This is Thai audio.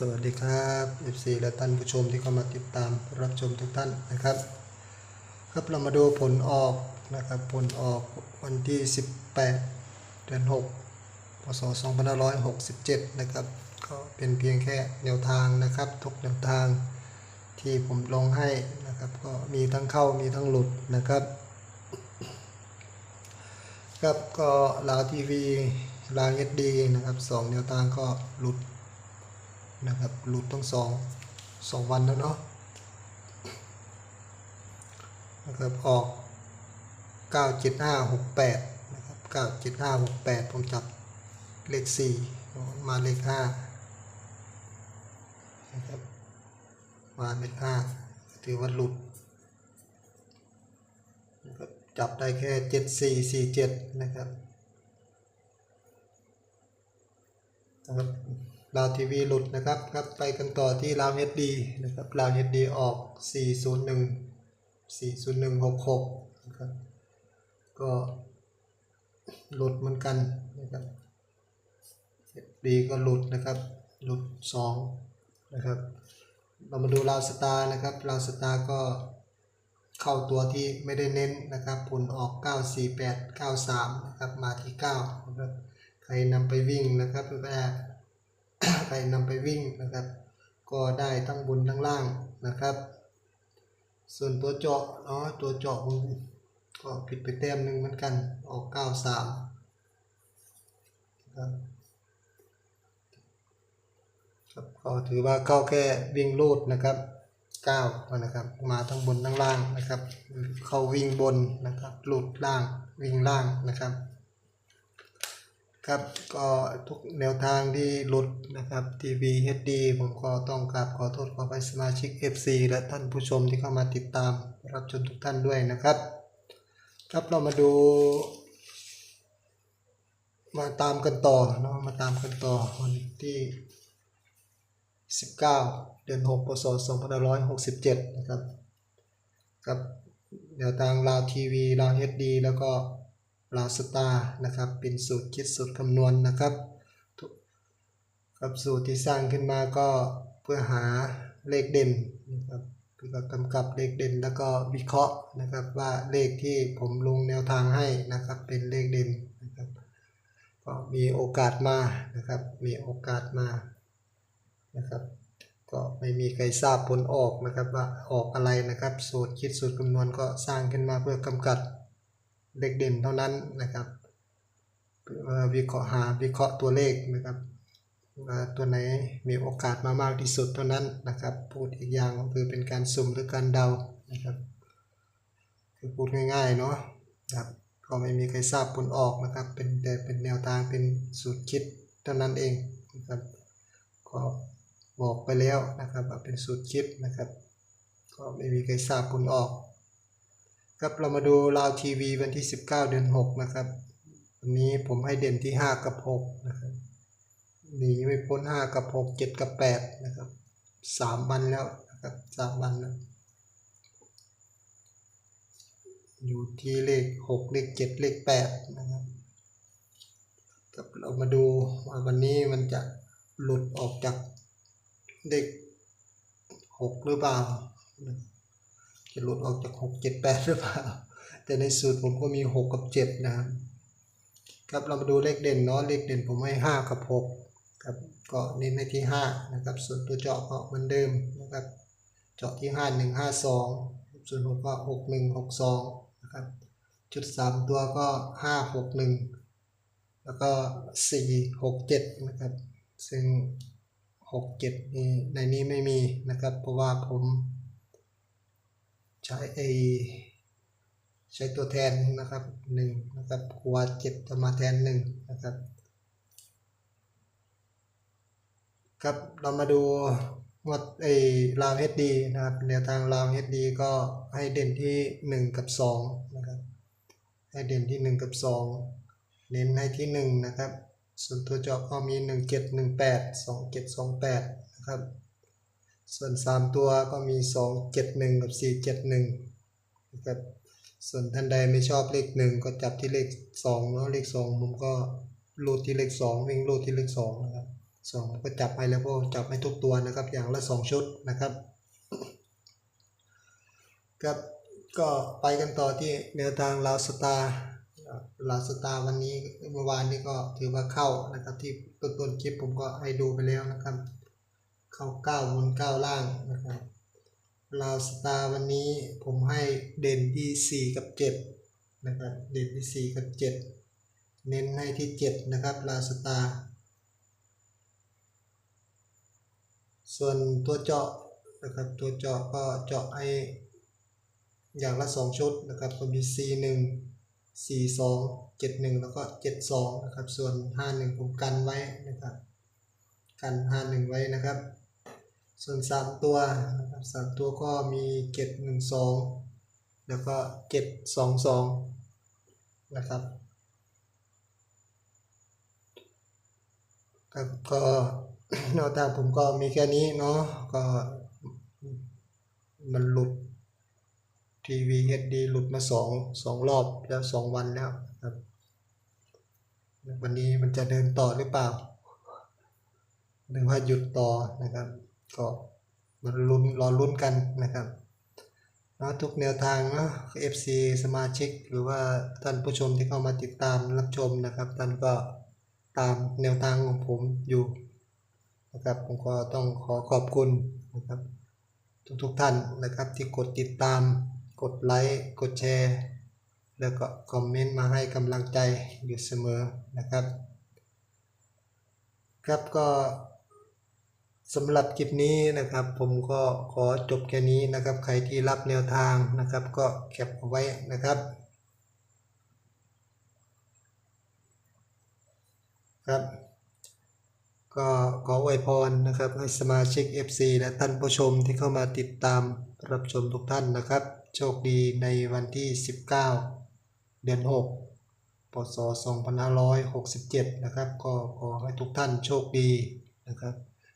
สวัสดีครับ FC และท่านผู้ชมที่เข้ามาติดตามรับชมทุกท่านนะครับ ครับเรามาดูผลออกนะครับผลออกวันที่ 18 เดือน 6 พศ 2567 นะครับ ก็เป็นเพียงแค่แนวทางนะครับ ทุกแนวทางที่ผมลงให้นะครับ ก็มีทั้งเข้ามีทั้งหลุดนะครับ ครับก็ลาวทีวีลาวเอสดีนะครับสองแนวทางก็หลุด นะครับหลุดทั้งสองสองวันแล้วเนาะนะครับออก 97568 นะครับ 97568 ผมจับเลข4มาเลข5นะครับมาเลข5ถือว่าหลุดนะครับจับได้แค่เจ็ดสี่สี่เจ็ดนะครับนะครับ ลาวทีวีหลุดนะครับครับไปกันต่อที่ลาวเฮดดีนะครับลาวเฮดดีออกสี่ศูนย์หนึ่งสี่ศูนย์หนึ่งหกหกนะครับก็หลุดเหมือนกันนะครับดีก็หลุดนะครับหลุดสองนะครับ เรามาดูลาวสตาร์นะครับลาวสตาร์ก็เข้าตัวที่ไม่ได้เน้นนะครับผลออก 948 93 นะครับมาที่ 9 นะครับใครนำไปวิ่งนะครับหรือว่า ใครนำไปวิ่งนะครับ ก็ได้ทั้งบนทั้งล่างนะครับ ส่วนตัวเจาะเนาะตัวเจาะก็ผิดไปแต้มหนึ่งเหมือนกันออก 93ครับครับก็ถือว่าเข้าแค่วิ่งลูดนะครับ9นะครับมาทั้งบนทั้งล่างนะครับ เข้าวิ่งบนนะครับหลุดล่างวิ่งล่างนะครับ ครับก็ทุกแนวทางที่หลุดนะครับทีวี HD ผมก็ต้องกราบขอโทษขอไปสมาชิก FC และท่านผู้ชมที่เข้ามาติดตามรับชมทุกท่านด้วยนะครับ ครับเรามาดู มาตามกันต่อเนาะมาตามกันต่อวันที่ 19 เดือน6พศ2567 นะครับกับแนวทางลาวทีวีลาวเอสดีแล้วก็ ลาสตานะครับเป็นสูตรคิดสูตรคำนวณนะครับทุกกับสูตรที่สร้างขึ้นมาก็เพื่อหาเลขเด่นนะครับเพื่อกำกับเลขเด่นแล้วก็วิเคราะห์นะครับว่าเลขที่ผมลงแนวทางให้นะครับเป็นเลขเด่นนะครับก็มีโอกาสมานะครับมีโอกาสมานะครับก็ไม่มีใครทราบผลออกนะครับว่าออกอะไรนะครับ สูตรคิดสูตรคำนวณก็สร้างขึ้นมาเพื่อกำกัด เลขเด่นเท่านั้นนะครับวิเคราะห์หาวิเคราะห์ตัวเลขนะครับว่าตัวไหนมีโอกาสมามากที่สุดเท่านั้นนะครับ พูดอีกอย่างก็คือเป็นการสุ่มหรือการเดานะครับคือพูดง่ายๆเนาะครับก็ไม่มีใครทราบผลออกนะครับ เป็นแต่เป็นแนวทางเป็นสูตรคิดเท่านั้นเองนะครับก็บอกไปแล้วนะครับว่าเป็นสูตรคิดนะครับ ก็ไม่มีใครทราบผลออก ครับเรามาดูลาวทีวีวันที่ 19 เดือน 6 นะครับวันนี้ผมให้เด่นที่ 5 กับ 6 นะครับหนีไม่พ้น 5 กับ 6 7 กับ 8 นะครับสามวันแล้วนะครับสามวันแล้ว อยู่ที่เลข 6 เลข 7 เลข 8 นะครับครับเรามาดูว่าวันนี้มันจะหลุดออกจากเด็กหกหรือเปล่า จะหลุดออกจากหกเจ็ดแปดหรือเปล่า แต่ในสูตรผมก็มีหกกับเจ็ดนะครับ ครับเรามาดูเลขเด่นเนาะเลขเด่นผมให้ห้ากับหกครับก็เน้นในที่ห้านะครับ ส่วนตัวเจาะก็เหมือนเดิมนะครับ เจาะที่ห้าหนึ่งห้าสองส่วนผมก็หกหนึ่งหกสองนะครับ จุดสามตัวก็ห้าหกหนึ่งแล้วก็สี่หกเจ็ดนะครับ ซึ่งหกเจ็ดนี่ในนี้ไม่มีนะครับ เพราะว่าผม ใช้ไอใช้ตัวแทนนะครับหนึ่งนะครับครัวเจ็ดจะมาแทนหนึ่งนะครับครับเรามาดูงดไอราวเฮดดีนะครับแนวทางราวเฮดดีก็ให้เด่นที่หนึ่งกับสองนะครับ ให้เด่นที่หนึ่งกับสองเน้นให้ที่หนึ่งนะครับ ส่วนตัวจาะก็มี 1 7 1 8 2 7 2 8 นะครับ ส่วน 3 ตัวก็มี 2 7 1 กับ 4 7 1นะครับส่วนท่านใดไม่ชอบเลข 1 ก็จับที่เลข2เนาะเลข 2 ผมก็รูดที่เลข 2 วิ่งรูดที่เลข2นะครับสองก็จับให้แล้วก็จับให้ทุกตัวนะครับ อย่างละสองชุดนะครับครับก็ไปกันต่อที่แนวทางลาวสตาร์ลาวสตาร์วันนี้เมื่อวานนี้ก็ถือว่าเข้านะครับที่ต้นต้นคลิปผมก็ให้ดูไปแล้วนะครับ เข้าเก้าบนเก้าล่างนะครับลาวสตาร์วันนี้ผมให้เด่นที่สี่กับเจ็ดนะครับ เด่นที่สี่กับเจ็ดเน้นให้ที่เจ็ดนะครับลาวสตาร์ส่วนตัวเจาะนะครับตัวเจาะก็เจาะให้อย่างละสองชุดนะครับก็มี C 1 C 2 7 1 แล้วก็ 7 2 นะครับ ส่วน 5 1 ผมกันไว้นะครับ กัน 5 1 ไว้นะครับ ส่วน 3 ตัวนะครับ3ตัวก็มี7 1 2แล้วก็7 2 2นะครับครับก็แนวทางผมก็มีแค่นี้เนาะก็มันหลุดทีวีเอดีหลุดมาสองสองรอบแล้วสองวันแล้วครับ วันนี้มันจะเดินต่อหรือเปล่า หรือว่าหยุดต่อนะครับ ก็มาลุ้นรอลุ้นกันนะครับนะทุกแนวทางเนาะ FC สมาชิก หรือว่าท่านผู้ชมที่เข้ามาติดตามรับชมนะครับท่านก็ตามแนวทางของผมอยู่นะครับผมก็ต้องขอขอบคุณนะครับทุกๆท่านนะครับที่กดติดตาม กดไลค์กดแชร์ แล้วก็คอมเมนต์มาให้กำลังใจอยู่เสมอนะครับ ครับก็ สำหรับคลิปนี้นะครับ ผมก็ขอจบแค่นี้นะครับ ใครที่รับแนวทางนะครับ ก็แคปเอาไว้นะครับ ครับ ก็ขออวยพรนะครับ ให้สมาชิก FC และท่านผู้ชมที่เข้ามาติดตามรับชมทุกท่านนะครับ โชคดีในวันที่ 19 เดือน 6 พศ 2567 นะครับ ก็ขอให้ทุกท่านโชคดีนะครับ